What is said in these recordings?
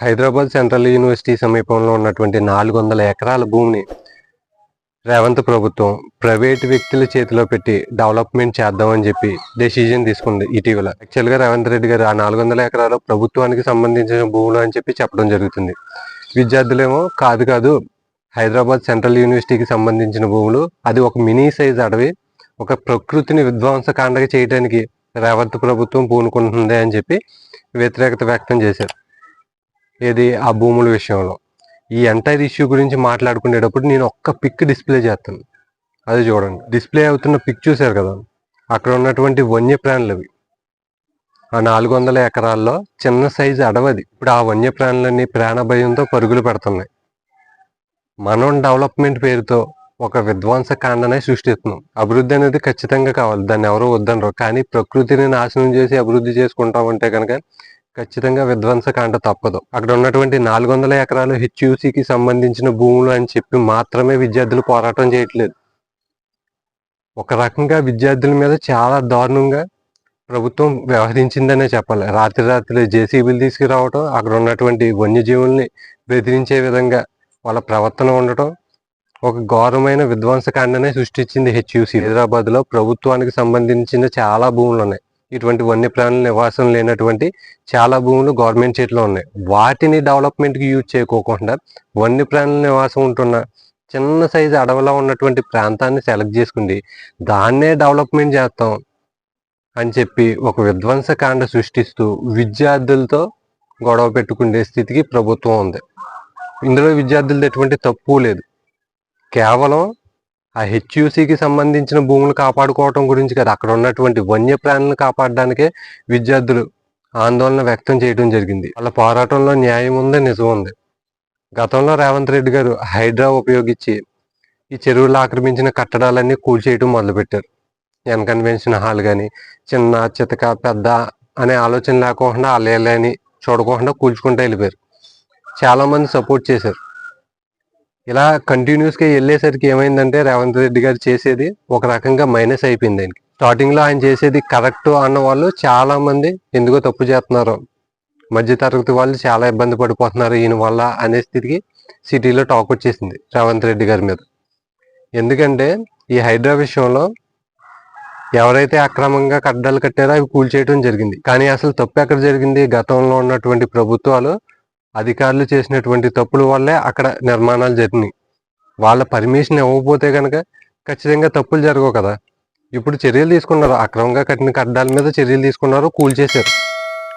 Hyderabad central university సమీపంలో ఉన్నటువంటి నాలుగు వందల ఎకరాల భూమిని రేవంత్ ప్రభుత్వం ప్రైవేట్ వ్యక్తుల చేతిలో పెట్టి డెవలప్మెంట్ చేద్దామని చెప్పి డెసిజన్ తీసుకుంది ఇటీవల. యాక్చువల్గా రేవంత్ రెడ్డి గారు ఆ నాలుగు వందల ఎకరాలు ప్రభుత్వానికి సంబంధించిన భూములు అని చెప్పి చెప్పడం జరుగుతుంది. విద్యార్థులేమో కాదు కాదు హైదరాబాద్ సెంట్రల్ యూనివర్సిటీకి సంబంధించిన భూములు అది ఒక మినీ సైజ్ అడవి ఒక ప్రకృతిని విధ్వంసకాండగా చేయడానికి రేవంత్ ప్రభుత్వం పూనుకుంటుంది అని చెప్పి వ్యతిరేకత వ్యక్తం చేశారు. ఏది? ఆ భూముల విషయంలో. ఈ ఎంటైర్ ఇష్యూ గురించి మాట్లాడుకునేటప్పుడు నేను ఒక్క పిక్ డిస్ప్లే చేస్తాను. అది చూడండి. డిస్ప్లే అవుతున్న పిక్ చూశారు కదా? అక్కడ ఉన్నటువంటి వన్యప్రాణులు అవి. ఆ నాలుగు వందల ఎకరాల్లో చిన్న సైజు అడవది. ఇప్పుడు ఆ వన్యప్రాణులన్నీ ప్రాణ భయంతో పరుగులు పెడుతున్నాయి. మనం డెవలప్మెంట్ పేరుతో ఒక విధ్వంస కాండనే సృష్టిస్తున్నాం. అభివృద్ధి అనేది ఖచ్చితంగా కావాలి. దాన్ని ఎవరో వద్దనరు. కానీ ప్రకృతిని నాశనం చేసి అభివృద్ధి చేసుకుంటామంటే కనుక ఖచ్చితంగా విధ్వంస కాండ తప్పదు. అక్కడ ఉన్నటువంటి నాలుగు వందల ఎకరాలు హెచ్యూసికి సంబంధించిన భూములు అని చెప్పి మాత్రమే విద్యార్థులు పోరాటం చేయట్లేదు. ఒక రకంగా విద్యార్థుల మీద చాలా దారుణంగా ప్రభుత్వం వ్యవహరించిందనే చెప్పాలి. రాత్రి రాత్రి జేసీబీలు తీసుకురావటం అక్కడ ఉన్నటువంటి వన్యజీవుల్ని బెదిరించే విధంగా వాళ్ళ ప్రవర్తన ఉండటం ఒక ఘోరమైన విధ్వంసకాండనే సృష్టించింది హెచ్యూసి. హైదరాబాద్లో ప్రభుత్వానికి సంబంధించిన చాలా భూములు ఉన్నాయి ఇటువంటి వన్యప్రాణుల నివాసం లేనటువంటి చాలా భూములు గవర్నమెంట్ చేతిలో ఉన్నాయి. వాటిని డెవలప్మెంట్కి యూజ్ చేయకోకుండా వన్యప్రాణుల నివాసం ఉంటున్న చిన్న సైజు అడవిలో ఉన్నటువంటి ప్రాంతాన్ని సెలెక్ట్ చేసుకుంది. దాన్నే డెవలప్మెంట్ చేస్తాం అని చెప్పి ఒక విధ్వంసకాండ సృష్టిస్తూ విద్యార్థులతో గొడవ పెట్టుకునే స్థితికి ప్రభుత్వం ఉంది. ఇందులో విద్యార్థులది ఎటువంటి తప్పు లేదు. కేవలం ఆ హెచ్యూసికి సంబంధించిన భూములు కాపాడుకోవటం గురించి కదా అక్కడ ఉన్నటువంటి వన్యప్రాణులను కాపాడడానికే విద్యార్థులు ఆందోళన వ్యక్తం చేయడం జరిగింది. వాళ్ళ పోరాటంలో న్యాయం ఉంది నిజం ఉంది. గతంలో రేవంత్ రెడ్డి గారు హైడ్రా ఉపయోగించి ఈ చెరువులు ఆక్రమించిన కట్టడాలన్నీ కూల్చేయటం మొదలుపెట్టారు. ఎన్ కన్వెన్షన్ హాల్ కానీ చిన్న చితక పెద్ద అనే ఆలోచన లేకుండా అలేలని చూడకుండా కూల్చుకుంటూ వెళ్ళిపోయారు. చాలామంది సపోర్ట్ చేశారు. ఇలా కంటిన్యూస్గా వెళ్ళేసరికి ఏమైందంటే రేవంత్ రెడ్డి గారు చేసేది ఒక రకంగా మైనస్ అయిపోయింది ఆయనకి. స్టార్టింగ్లో ఆయన చేసేది కరెక్ట్ అన్న వాళ్ళు చాలా మంది ఎందుకో తప్పు చేస్తున్నారు. మధ్య తరగతి వాళ్ళు చాలా ఇబ్బంది పడిపోతున్నారు ఈయన వల్ల అనే స్థితికి సిటీలో టాక్ వచ్చేసింది రేవంత్ రెడ్డి గారి మీద. ఎందుకంటే ఈ హైడ్రా విషయంలో ఎవరైతే అక్రమంగా కడ్డాలు కట్టారో అవి కూల్చేయడం జరిగింది. కానీ అసలు తప్పు ఎక్కడ జరిగింది? గతంలో ఉన్నటువంటి ప్రభుత్వాలు అధికారులు చేసినటువంటి తప్పుల వల్లే అక్కడ నిర్మాణాలు జరిగినాయి. వాళ్ళ పర్మిషన్ ఇవ్వకపోతే కనుక ఖచ్చితంగా తప్పులు జరగవు కదా. ఇప్పుడు చర్యలు తీసుకున్నారు. అక్రమంగా కట్టిన కడ్డాల మీద చర్యలు తీసుకున్నారు. కూల్చేశారు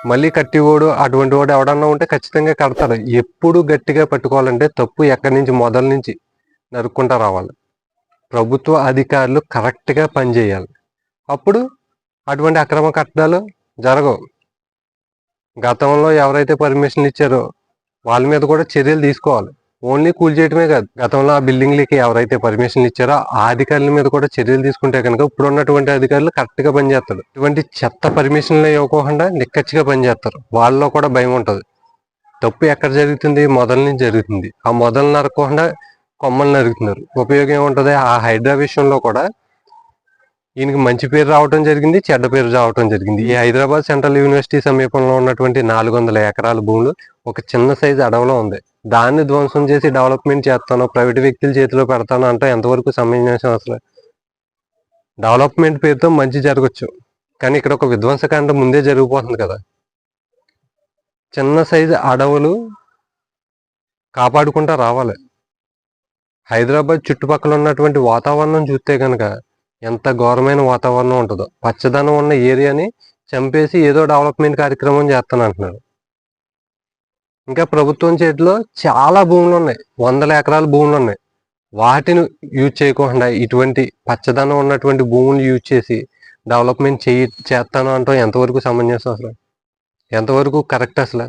మళ్ళీ కట్టివాడు అటువంటి వాడు ఎవడన్నా ఉంటే ఖచ్చితంగా కడతారు ఎప్పుడు గట్టిగా పట్టుకోవాలంటే తప్పు ఎక్కడి నుంచి మొదల నుంచి నరుక్కుంటా రావాలి. ప్రభుత్వ అధికారులు కరెక్ట్గా పనిచేయాలి అప్పుడు అటువంటి అక్రమ కట్టడాలు జరగవు. గతంలో ఎవరైతే పర్మిషన్ ఇచ్చారో వాళ్ళ మీద కూడా చర్యలు తీసుకోవాలి. ఓన్లీ కూల్ చేయడమే కాదు. గతంలో ఆ బిల్డింగ్లకి ఎవరైతే పర్మిషన్ ఇచ్చారో ఆ అధికారుల మీద కూడా చర్యలు తీసుకుంటే కనుక ఇప్పుడు ఉన్నటువంటి అధికారులు కరెక్ట్గా పనిచేస్తారు. ఇటువంటి చెత్త పర్మిషన్లు ఇవ్వకుండా నిక్కచ్చిగా పనిచేస్తారు. వాళ్ళలో కూడా భయం ఉంటుంది. తప్పు ఎక్కడ జరుగుతుంది? మొదల నుంచి జరుగుతుంది. ఆ మొదలు నరకకుండా కొమ్మలు నరుగుతున్నారు ఉపయోగం ఏముంటుంది? ఆ హైడ్రా విషయంలో కూడా ఈయనకి మంచి పేరు రావడం జరిగింది చెడ్డ పేరు రావడం జరిగింది. ఈ హైదరాబాద్ సెంట్రల్ యూనివర్సిటీ సమీపంలో ఉన్నటువంటి నాలుగు వందల ఎకరాల భూములు ఒక చిన్న సైజు అడవిలో ఉంది. దాన్ని ధ్వంసం చేసి డెవలప్మెంట్ చేస్తాను ప్రైవేట్ వ్యక్తుల చేతిలో పెడతాను అంటే ఎంతవరకు సమంజసం అసలు డెవలప్మెంట్ పేరుతో మంచి జరగచ్చు. కానీ ఇక్కడ ఒక విధ్వంసకాండ ముందే జరిగిపోతుంది కదా. చిన్న సైజు అడవులు కాపాడుకుంటా రావాలి. హైదరాబాద్ చుట్టుపక్కల ఉన్నటువంటి వాతావరణం చూస్తే కనుక ఎంత ఘోరమైన వాతావరణం ఉంటుందో. పచ్చదనం ఉన్న ఏరియాని చంపేసి ఏదో డెవలప్మెంట్ కార్యక్రమం చేస్తాను అంటున్నాడు ఇంకా ప్రభుత్వం చేతిలో చాలా భూములు ఉన్నాయి. వందల ఎకరాల భూములు ఉన్నాయి. వాటిని యూజ్ చేయకుండా ఇటువంటి పచ్చదనం ఉన్నటువంటి భూములు యూజ్ చేసి డెవలప్మెంట్ చేయి చేస్తాను అంటాం ఎంతవరకు సమంజసం అసలు? ఎంతవరకు కరెక్ట్ అసలు?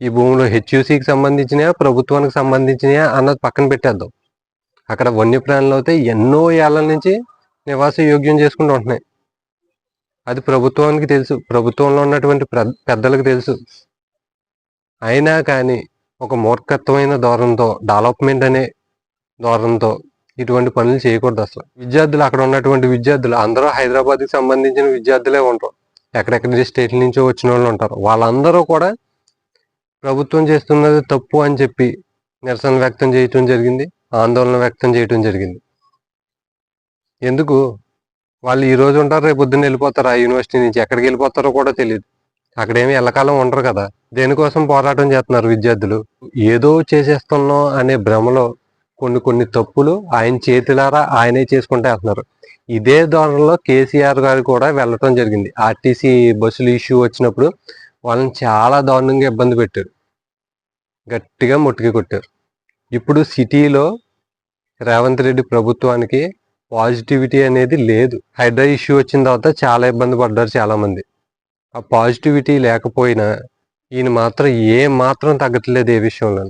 ఈ భూములు హెచ్యూసీకి సంబంధించినయా ప్రభుత్వానికి సంబంధించినయా అన్నది పక్కన పెట్టేద్దాం. అక్కడ వన్యప్రాణులు అయితే ఎన్నో ఏళ్ళ నుంచి నివాస యోగ్యం చేసుకుంటూ ఉంటున్నాయి. అది ప్రభుత్వానికి తెలుసు. ప్రభుత్వంలో ఉన్నటువంటి ప్ర- పెద్దలకు తెలుసు. అయినా కానీ ఒక మూర్ఖత్వమైన ధోరణితో డెవలప్మెంట్ అనే ధోరణితో ఇటువంటి పనులు చేయకూడదు అసలు. విద్యార్థులు అక్కడ ఉన్నటువంటి విద్యార్థులు అందరూ హైదరాబాద్కి సంబంధించిన విద్యార్థులే ఉంటారు. ఎక్కడెక్కడి స్టేట్ల నుంచో వచ్చిన వాళ్ళు ఉంటారు. వాళ్ళందరూ కూడా ప్రభుత్వం చేస్తున్నది తప్పు అని చెప్పి నిరసన వ్యక్తం చేయటం జరిగింది ఆందోళన వ్యక్తం చేయటం జరిగింది. ఎందుకు? వాళ్ళు ఈ రోజు ఉంటారు రేపు పొద్దున్న వెళ్ళిపోతారు. ఆ యూనివర్సిటీ నుంచి ఎక్కడికి వెళ్ళిపోతారో కూడా తెలియదు అక్కడేమి ఎల్లకాలం ఉండరు కదా. దేనికోసం పోరాటం చేస్తున్నారు విద్యార్థులు? ఏదో చేసేస్తున్నాం అనే భ్రమలో కొన్ని కొన్ని తప్పులు ఆయన చేతిలారా ఆయనే చేసుకుంటే వేస్తున్నారు. ఇదే ధోరణిలో కేసీఆర్ గారు కూడా వెళ్ళటం జరిగింది. ఆర్టీసీ బస్సులు ఇష్యూ వచ్చినప్పుడు వాళ్ళని చాలా దారుణంగా ఇబ్బంది పెట్టారు. గట్టిగా ముట్టుకి కొట్టారు. ఇప్పుడు సిటీలో రేవంత్ రెడ్డి ప్రభుత్వానికి పాజిటివిటీ అనేది లేదు. హైడ్రా ఇష్యూ వచ్చిన తర్వాత చాలా ఇబ్బంది పడ్డారు చాలా మంది ఆ పాజిటివిటీ లేకపోయినా ఈయన మాత్రం ఏ మాత్రం తగ్గట్లేదు ఏ విషయంలో